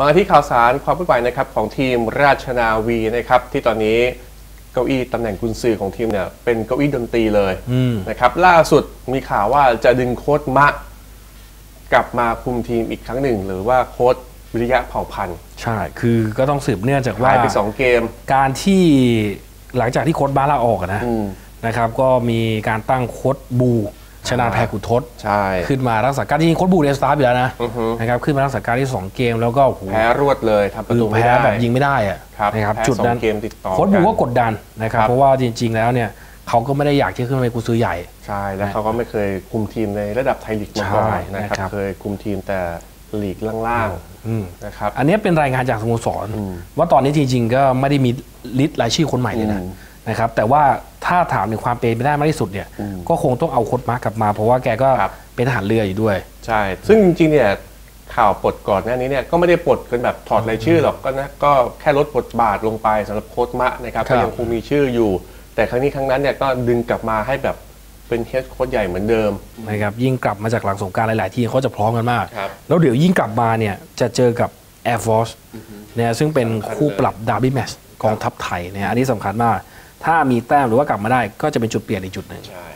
มาที่ข่าวสารความเคลื่อนไหวนะครับของทีมราชนาวีนะครับ ที่ตอนนี้เก้าอี้ตำแหน่งกุนซือของทีมเนี่ยเป็นเก้าอี้ดนตรีเลยอืมนะครับ ล่าสุดมีข่าวว่าจะดึงโค้ดมะ กลับมาคุมทีมอีกครั้งหนึ่ง หรือว่าโค้ดวิริยะเผ่าพันธ์ใช่ คือก็ต้องสืบเนื่องจากว่าหายไปสองเกม การที่หลังจากที่โค้ดบ้าลาออกอะนะอืมนะครับ ก็มีการตั้งโค้ดบู ชนาแพรกุทศใช่ขึ้นมารักษาการจริงๆโค้ดบูเนี่ยสตาร์ทอยู่แล้วนะอือฮึนะครับขึ้นมารักษาการที่สองเกมแล้วก็โอ้โหแพ้รวดเลยทำประคือตูไม่แพ้ได้แบบยิงไม่ได้อะครับนะครับแพ้จุดนั้นสองเกมติดต่อโค้ดบูกันก็กดดันนะครับครับเพราะว่าจริง ๆ แล้วเนี่ยเขาก็ไม่ได้อยากที่จะขึ้นมาเป็นกุญซือใหญ่ ใช่แล้วเขาก็ไม่เคยคุมทีมในระดับไทยลีกมาก่อนใช่นะครับนะครับเคยคุมทีมแต่ลีกล่างอืมๆนะครับอันนี้เป็นรายงานจากสโมสรอืมว่าตอนนี้จริงๆก็ไม่ได้มีลิสต์รายชื่อคนใหม่เลยนะอืม นะครับแต่ว่าถ้าถามถึงความเป็นไปได้มากที่สุดเนี่ยอืมก็คงต้องเอาโค้ดมาร์คกลับมา เพราะว่าแกก็ครับเป็นทหารเรืออยู่ด้วย ใช่ ซึ่งจริงๆเนี่ยข่าวปลดก่อนหน้านี้เนี่ยก็ไม่ได้ปลดกันแบบถอดรายชื่อหรอกก็นะก็แค่ลดบทบาทลงไปสำหรับโค้ชมะนะครับครับก็ยังคงมีชื่ออยู่ แต่ครั้งนี้ครั้งนั้นเนี่ยก็ดึงกลับมาให้แบบเป็นเฮดโค้ชใหญ่เหมือนเดิมนะครับยิ่งกลับมาจากหลังสงกรารหลาย ๆ ที่เขาจะพร้อมกันมากครับแล้วเดี๋ยวยิ่งกลับมาเนี่ยจะเจอกับ Air Force เนี่ยซึ่งเป็นคู่ปรับดาร์บี้แมชกองทัพไทยเนี่ยอันนี้สำคัญมาก ถ้ามีแต้มหรือว่ากลับมาได้ก็จะเป็นจุดเปลี่ยนอีกจุดหนึ่งใช่